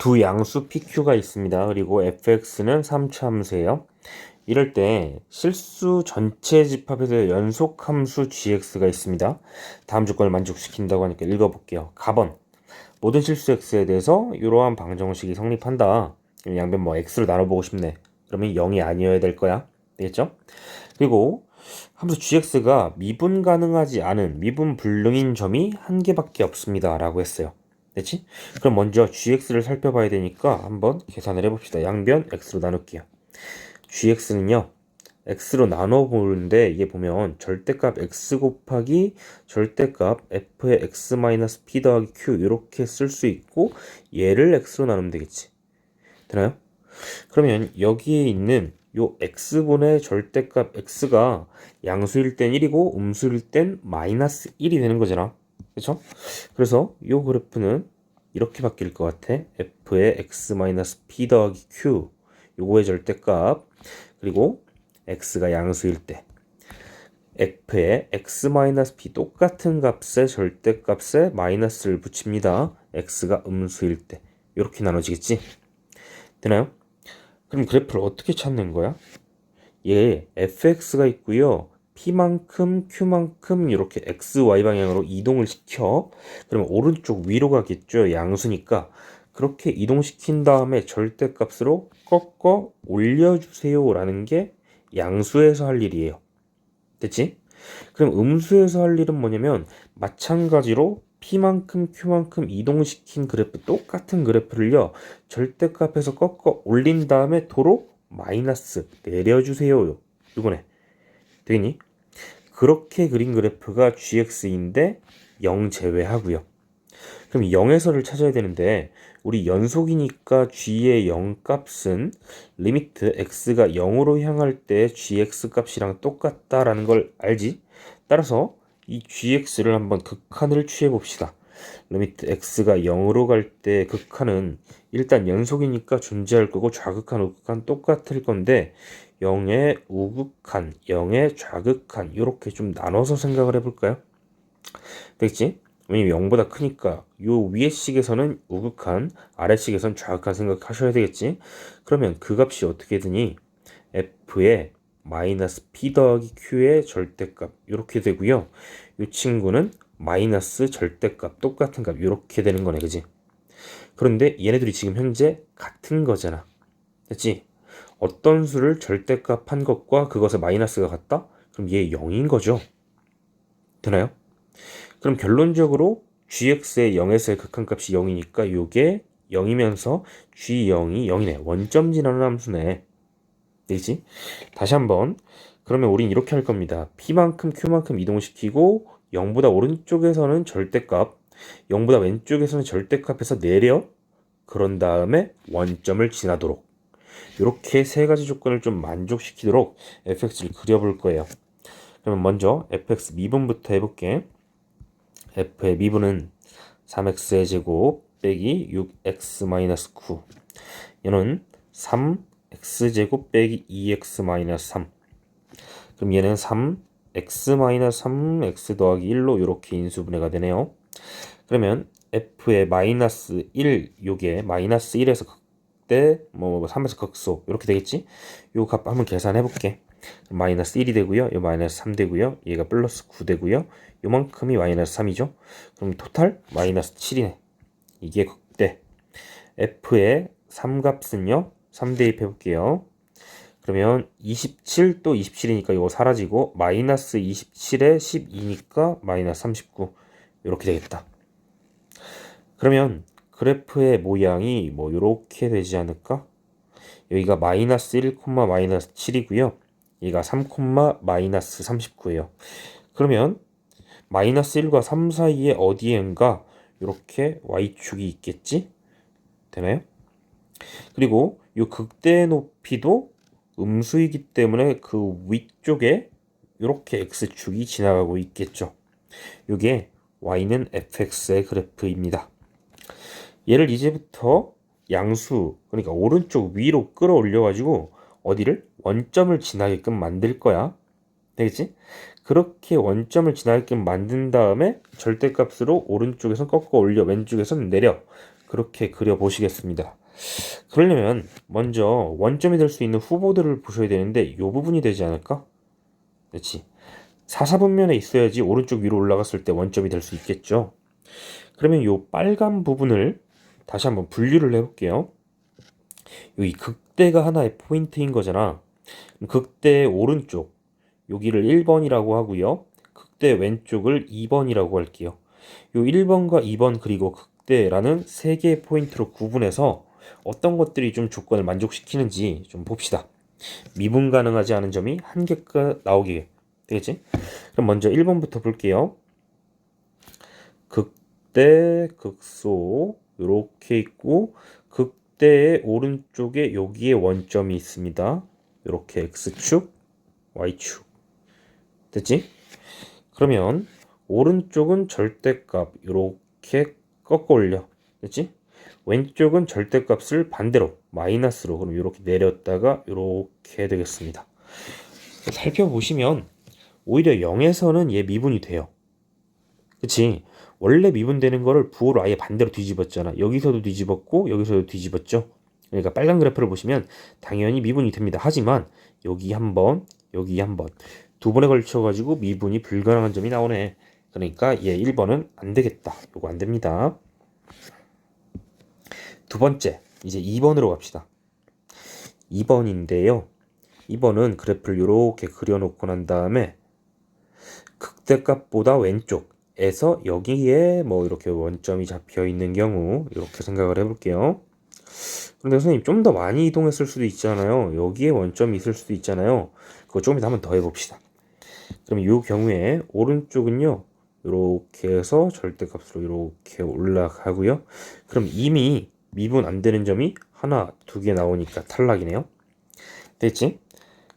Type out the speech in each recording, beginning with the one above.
두 양수 PQ가 있습니다. 그리고 fx는 3차 함수예요. 이럴 때 실수 전체 집합에서 연속 함수 gx가 있습니다. 다음 조건을 만족시킨다고 하니까 읽어볼게요. 가번 모든 실수 x에 대해서 이러한 방정식이 성립한다. 양변 뭐 x로 나눠보고 싶네. 그러면 0이 아니어야 될 거야. 되겠죠? 그리고 함수 gx가 미분 가능하지 않은 미분 불능인 점이 한 개밖에 없습니다. 라고 했어요. 됐지? 그럼 먼저 gx를 살펴봐야 되니까 한번 계산을 해봅시다. 양변 x로 나눌게요. gx는요. x로 나눠 보는데 이게 보면 절대값 x 곱하기 절대값 f의 x-p 더하기 q 이렇게 쓸 수 있고 얘를 x로 나누면 되겠지. 되나요? 그러면 여기에 있는 요 x분의 절대값 x가 양수일 땐 1이고 음수일 땐 마이너스 1이 되는 거잖아. 그렇죠? 그래서 요 그래프는 이렇게 바뀔 것 같아. f의 x-p 더하기 q 요거의 절대값 그리고 x가 양수일 때 f의 x-p 똑같은 값의 절대값에 마이너스를 붙입니다. x가 음수일 때 이렇게 나눠지겠지? 되나요? 그럼 그래프를 어떻게 찾는 거야? 얘 fx가 있고요. P만큼 q만큼 이렇게 x, y 방향으로 이동을 시켜. 그러면 오른쪽 위로 가겠죠. 양수니까. 그렇게 이동시킨 다음에 절대값으로 꺾어 올려주세요. 라는 게 양수에서 할 일이에요. 됐지? 그럼 음수에서 할 일은 뭐냐면 마찬가지로 P만큼 Q만큼 이동시킨 그래프 똑같은 그래프를요 절대값에서 꺾어 올린 다음에 도로 마이너스 내려주세요 이거네 되겠니? 그렇게 그린 그래프가 GX인데 0 제외하고요 그럼 0에서를 찾아야 되는데 우리 연속이니까 g의 0 값은 리미트 x가 0으로 향할 때 gx 값이랑 똑같다라는 걸 알지? 따라서 이 gx를 한번 극한을 취해 봅시다. 리미트 x가 0으로 갈 때 극한은 일단 연속이니까 존재할 거고 좌극한, 우극한 똑같을 건데 0의 우극한, 0의 좌극한 이렇게 좀 나눠서 생각을 해볼까요? 되겠지? 왜냐면 0보다 크니까 요 위에 식에서는 우극한, 아래 식에서는 좌극한 생각하셔야 되겠지? 그러면 그 값이 어떻게 되니? f의 마이너스 p 더하기 q의 절대값 이렇게 되고요. 이 친구는 마이너스 절대값 똑같은 값 이렇게 되는 거네, 그지? 그런데 얘네들이 지금 현재 같은 거잖아, 됐지? 어떤 수를 절대값 한 것과 그것의 마이너스가 같다? 그럼 얘 0인 거죠. 되나요? 그럼 결론적으로 gx의 0에서의 극한값이 0이니까 이게 0이면서 g0이 0이네. 원점 지나는 함수네. 되지? 다시 한번 그러면 우린 이렇게 할 겁니다. p만큼 q만큼 이동시키고 0보다 오른쪽에서는 절대값 0보다 왼쪽에서는 절대값에서 내려 그런 다음에 원점을 지나도록 이렇게 세 가지 조건을 좀 만족시키도록 fx를 그려볼 거예요. 그러면 먼저 fx 미분부터 해볼게. f의 미분은 3x의 제곱 빼기 6x-9 얘는 3x제곱 빼기 2x-3 그럼 얘는 3x-3 x 더하기 1로 이렇게 인수분해가 되네요 그러면 f의 마이너스 1 요게 마이너스 1에서 극대 뭐 3에서 극소 이렇게 되겠지 요 값 한번 계산해 볼게 마이너스 1이 되고요. 이 마이너스 3 되고요. 얘가 플러스 9 되고요. 요만큼이 마이너스 3이죠. 그럼 토탈 마이너스 7이네. 이게 극대. f의 3값은요. 3 대입해 볼게요. 그러면 27 또 27이니까 이거 사라지고 마이너스 27에 12니까 마이너스 39 이렇게 되겠다. 그러면 그래프의 모양이 뭐 이렇게 되지 않을까? 여기가 마이너스 1, 마이너스 7이고요. 얘가 3, 마이너스 39예요. 그러면 마이너스 1과 3 사이에 어디엔가 이렇게 y축이 있겠지? 되나요? 그리고 이 극대의 높이도 음수이기 때문에 그 위쪽에 이렇게 x축이 지나가고 있겠죠. 이게 y는 fx의 그래프입니다. 얘를 이제부터 양수 그러니까 오른쪽 위로 끌어올려 가지고 어디를 원점을 지나게끔 만들 거야. 되겠지? 그렇게 원점을 지나게끔 만든 다음에 절대값으로 오른쪽에서 꺾어 올려 왼쪽에서는 내려 그렇게 그려 보시겠습니다. 그러려면 먼저 원점이 될 수 있는 후보들을 보셔야 되는데 이 부분이 되지 않을까? 그렇지. 사사분면에 있어야지 오른쪽 위로 올라갔을 때 원점이 될 수 있겠죠. 그러면 이 빨간 부분을 다시 한번 분류를 해볼게요. 이 극대가 하나의 포인트인 거잖아. 극대의 오른쪽 여기를 1번이라고 하고요. 극대 왼쪽을 2번이라고 할게요. 이 1번과 2번 그리고 극대라는 세 개의 포인트로 구분해서 어떤 것들이 좀 조건을 만족시키는지 좀 봅시다. 미분 가능하지 않은 점이 한 개가 나오게 되겠지? 그럼 먼저 1번부터 볼게요. 극대, 극소 이렇게 있고 극대의 오른쪽에 여기에 원점이 있습니다. 이렇게 x축, y축 됐지? 그러면 오른쪽은 절대값 이렇게 꺾어 올려 됐지? 왼쪽은 절대값을 반대로 마이너스로 그럼 이렇게 내렸다가 이렇게 되겠습니다. 살펴보시면 오히려 0에서는 얘 미분이 돼요. 그치? 원래 미분되는 거를 부호로 아예 반대로 뒤집었잖아. 여기서도 뒤집었고 여기서도 뒤집었죠. 그러니까 빨간 그래프를 보시면 당연히 미분이 됩니다. 하지만 여기 한 번, 여기 한 번, 두 번에 걸쳐 가지고 미분이 불가능한 점이 나오네. 그러니까 얘 1번은 안 되겠다. 요거 안 됩니다. 두 번째, 이제 2번으로 갑시다. 2번인데요. 2번은 그래프를 이렇게 그려놓고 난 다음에 극대값보다 왼쪽 에서 여기에 뭐 이렇게 원점이 잡혀 있는 경우 이렇게 생각을 해볼게요. 그런데 선생님 좀 더 많이 이동했을 수도 있잖아요. 여기에 원점이 있을 수도 있잖아요. 그거 조금 이따 한번 더 해봅시다. 그럼 이 경우에 오른쪽은요. 이렇게 해서 절대값으로 이렇게 올라가고요. 그럼 이미 미분 안 되는 점이 하나, 두 개 나오니까 탈락이네요. 됐지?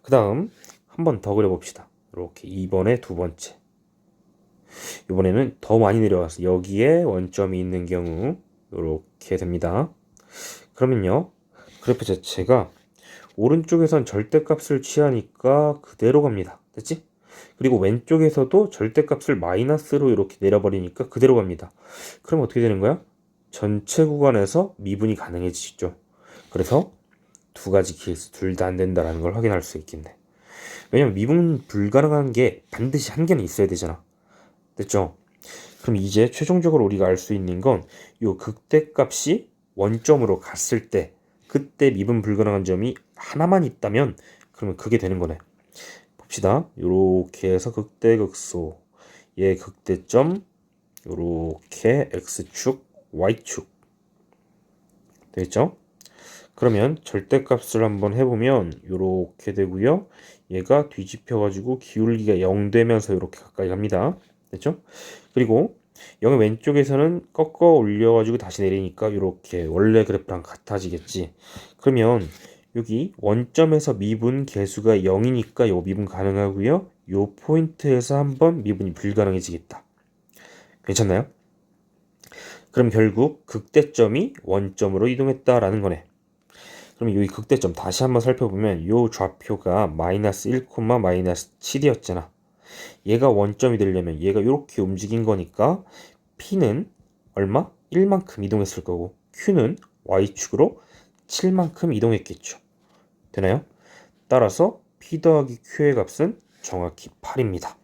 그 다음 한 번 더 그려봅시다. 이렇게 2번에 두 번째. 이번에는 더 많이 내려와서 여기에 원점이 있는 경우 이렇게 됩니다. 그러면요. 그래프 자체가 오른쪽에선 절대값을 취하니까 그대로 갑니다. 됐지? 그리고 왼쪽에서도 절대값을 마이너스로 이렇게 내려버리니까 그대로 갑니다. 그럼 어떻게 되는 거야? 전체 구간에서 미분이 가능해지죠. 그래서 두 가지 케이스 둘 다 안 된다라는 걸 확인할 수 있겠네. 왜냐면 미분 불가능한 게 반드시 한 개는 있어야 되잖아. 됐죠? 그럼 이제 최종적으로 우리가 알 수 있는 건 요 극대값이 원점으로 갔을 때 그때 미분 불가능한 점이 하나만 있다면 그러면 그게 되는 거네. 봅시다. 요렇게 해서 극대 극소 얘 극대점 요렇게 x축 y축 되겠죠? 그러면 절대값을 한번 해보면 요렇게 되고요. 얘가 뒤집혀 가지고 기울기가 0 되면서 이렇게 가까이 갑니다. 됐죠? 그리고 여기 왼쪽에서는 꺾어 올려 가지고 다시 내리니까 이렇게 원래 그래프랑 같아지겠지. 그러면 여기 원점에서 미분 개수가 0이니까 요 미분 가능하고요. 요 포인트에서 한번 미분이 불가능해지겠다. 괜찮나요? 그럼 결국 극대점이 원점으로 이동했다라는 거네. 그럼 여기 극대점 다시 한번 살펴보면 요 좌표가 마이너스 1, 마이너스 7이었잖아. 얘가 원점이 되려면 얘가 이렇게 움직인 거니까 P는 얼마? 1만큼 이동했을 거고 Q는 Y축으로 7만큼 이동했겠죠. 되나요? 따라서 P 더하기 Q의 값은 정확히 8입니다.